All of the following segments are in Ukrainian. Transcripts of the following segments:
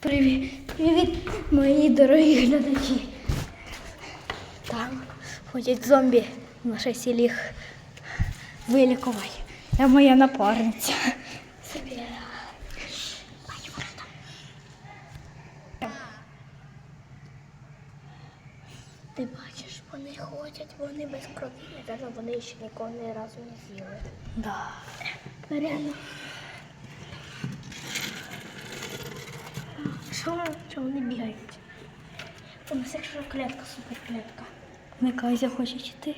Привіт, привіт, мої дорогі глядачі. Там ходять зомбі в наше селі їх вилікувати. Я моя напарниця. Собі. Ти бачиш, вони ходять, вони без крові. Навіть вони ще нікого ні разу не з'їли. Да. Реально. Що, що вони бігають? У нас якщо клетка, супер клетка. Микайся хоче йти.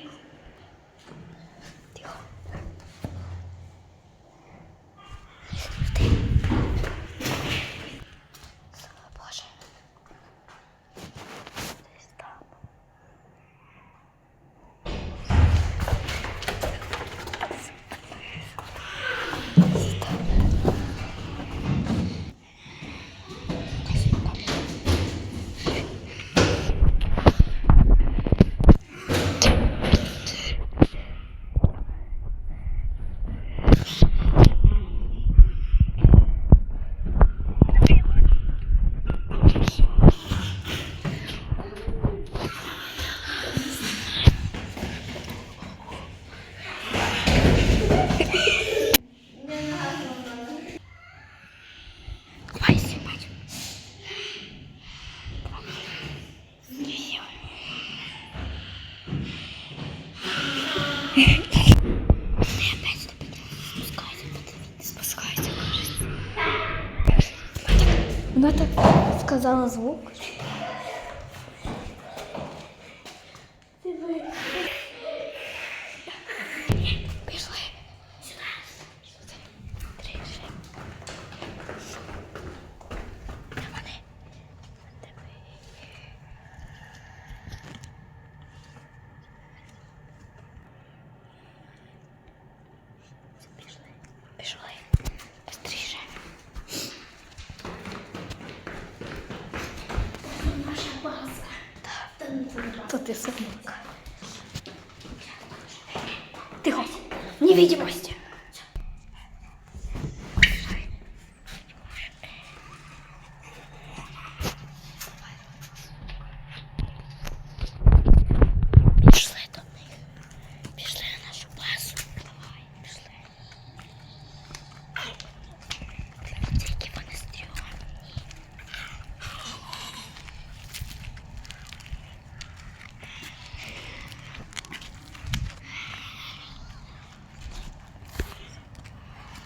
Спускайся, кажется. Вона так сказала звук. Пішли. Сюди. Трішки. Де вони? Диви. Пішли. Пішли. Быстріше. Наша база. Та не це не база. То ти собака. Тихо. Невидимость. Пішли до них. Пішли на нашу базу. Давай, пішли. Дивіться, які вони стрьомні.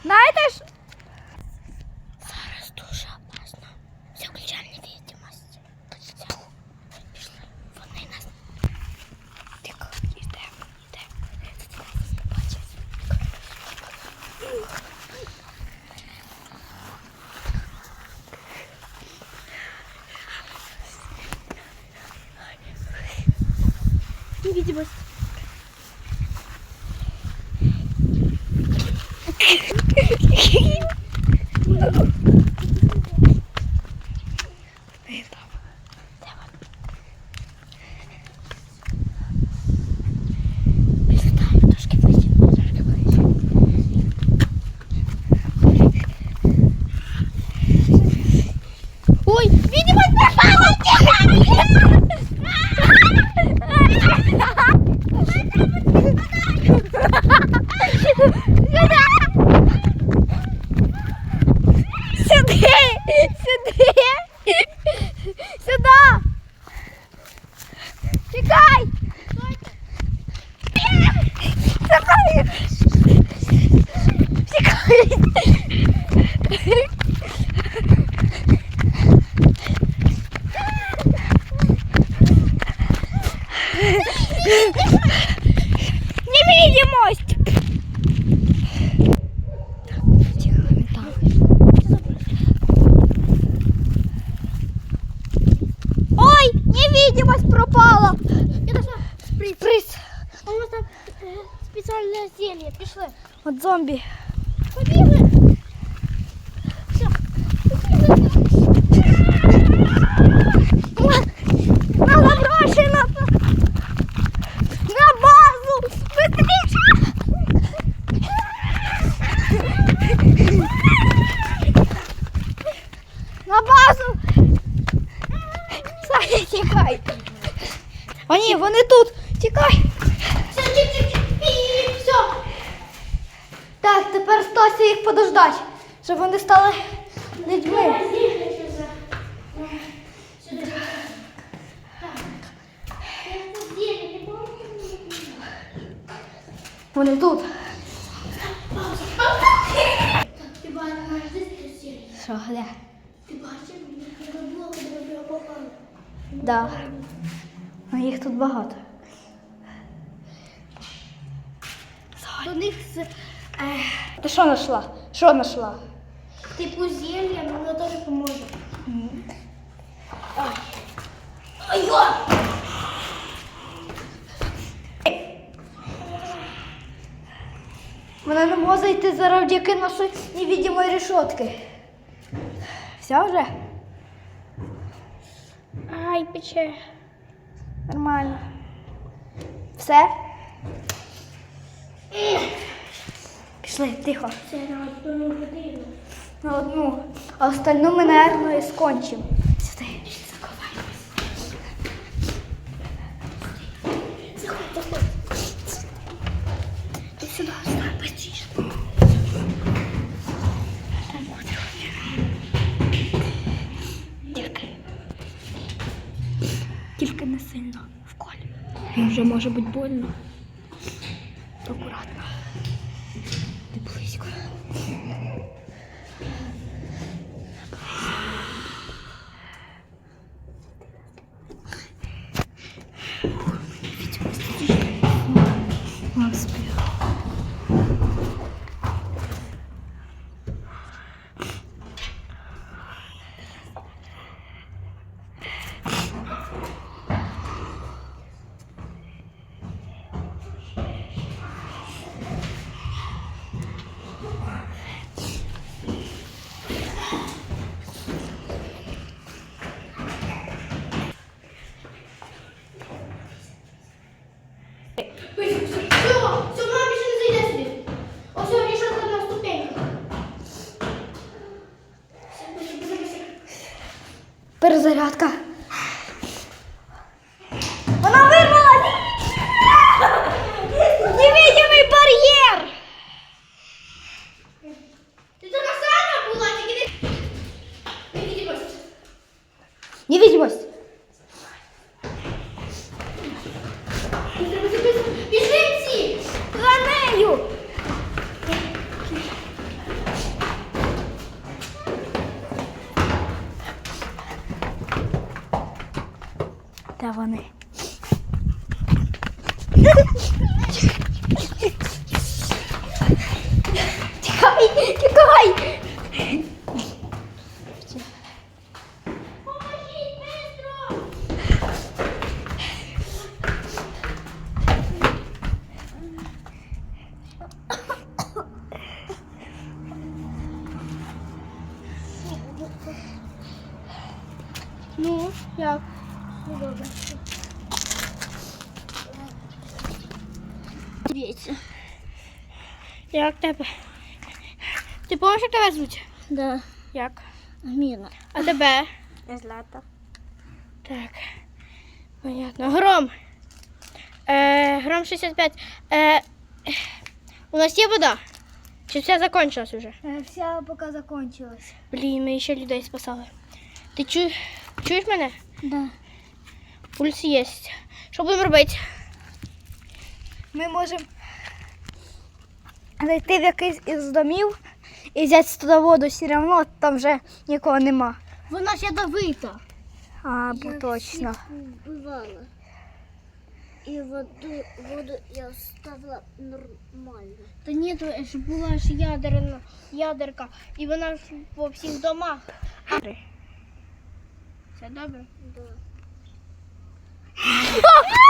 Знаєте ж? Зараз дуже опасно. Все, включаємо невидимость. Все. Пішли. Вони нас. Тихо. Йдемо. Йдемо. Бачать. Невидимость. Перестань, трошки ближче, трошки ближче. Ой, видимость пропала! Сюди! Сюди! Сюди! Чекай! Чекай! Чекай! Невидимость! Ой, невидимость пропала! Я нашла шприц. Приз А у нас там е, зелье. Пішли. от зомбі. Побігли. Все. Надо гроші на, на базу! Быстріше! На базу! тікай. О, ні, вони тут. Тікай. Все, чик, чик, чик. Піп, все. Так, їх подождати, щоб вони стали людьми. Вони тут. Ти? Що, де? Ти бачив. Да. Ну, їх тут багато. До них з Ти що знайшла? Що знайшла? типу зілля, але воно теж поможе. Вона не може йти завдяки нашої невидимої решетки. Все вже? Ай, пече. Нормально. Все? Пішли, тихо. Це на одну годину. На одну. А остальну ми, наверно, і скончимо. Сюди. Тільки не сильно в колі. Вже може бути больно. Акуратно. Все, все, мама більше не зайде сюди. Ось сьогодні рішатка на ступеньках. Все, быстро, быстро, быстро. Перезарядка. Де вони? Тікай! Тікай! Ну, як? Дивіться. Як тебе? Ти помниш, як тебе звуть? Да. Як? Міна. А тебе? Злата. Так. Понятно. Гром. Е, гром 65. Е, у нас є вода? Чи все закончилось уже? Вся поки закончилась. Блін, ми ще людей спасали. Ти чу... чуєш мене? Да. Пульс є. Що будемо робити? Ми можемо зайти в якийсь із домів і взяти туди воду, все одно там вже нікого нема. Вона ж ядовита. А, бо точно. Бывало. И воду, воду я ставила нормально. Та ні, то ж була ж ядерна, ядерка, і вона ж по всіх домах. Все добре? Да. Oh!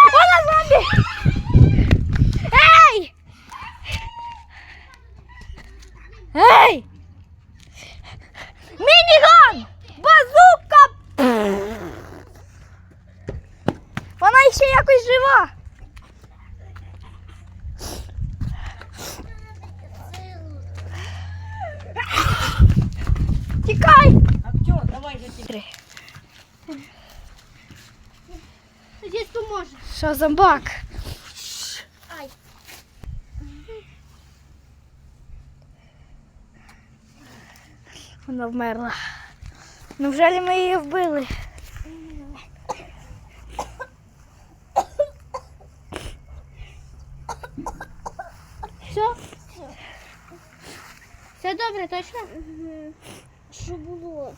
Що зомбак? Ай. Вона вмерла. Ну вже ли ми її вбили? Все? Все добре, точно? Що було?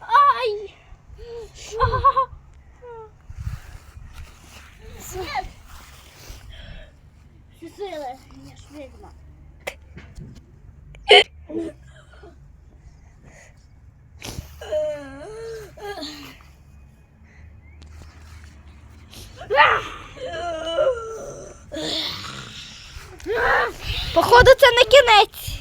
Ай! Ага. Всі сили, я ж відьма. Походу, це не кінець.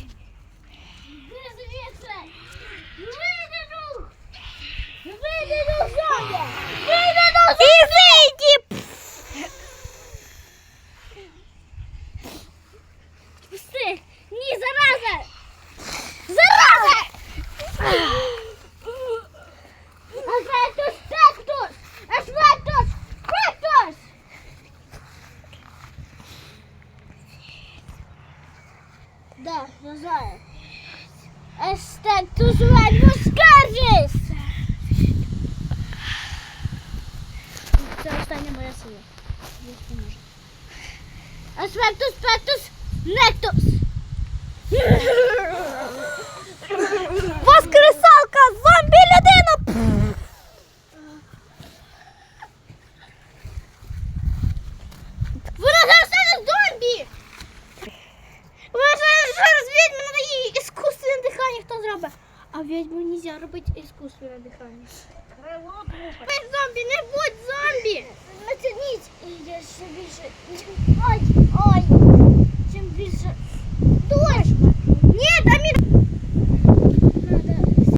Аспектус пектус нектус! Воскресалка! Зомбі людина! Вона зараз зомбі! Вона зараз відьма надо їй іскусственне дихання хто зробить. А відьму не можна робити іскусственне дихання. Будь зомбі, не будь зомбі! Натягніть, і я ще більше.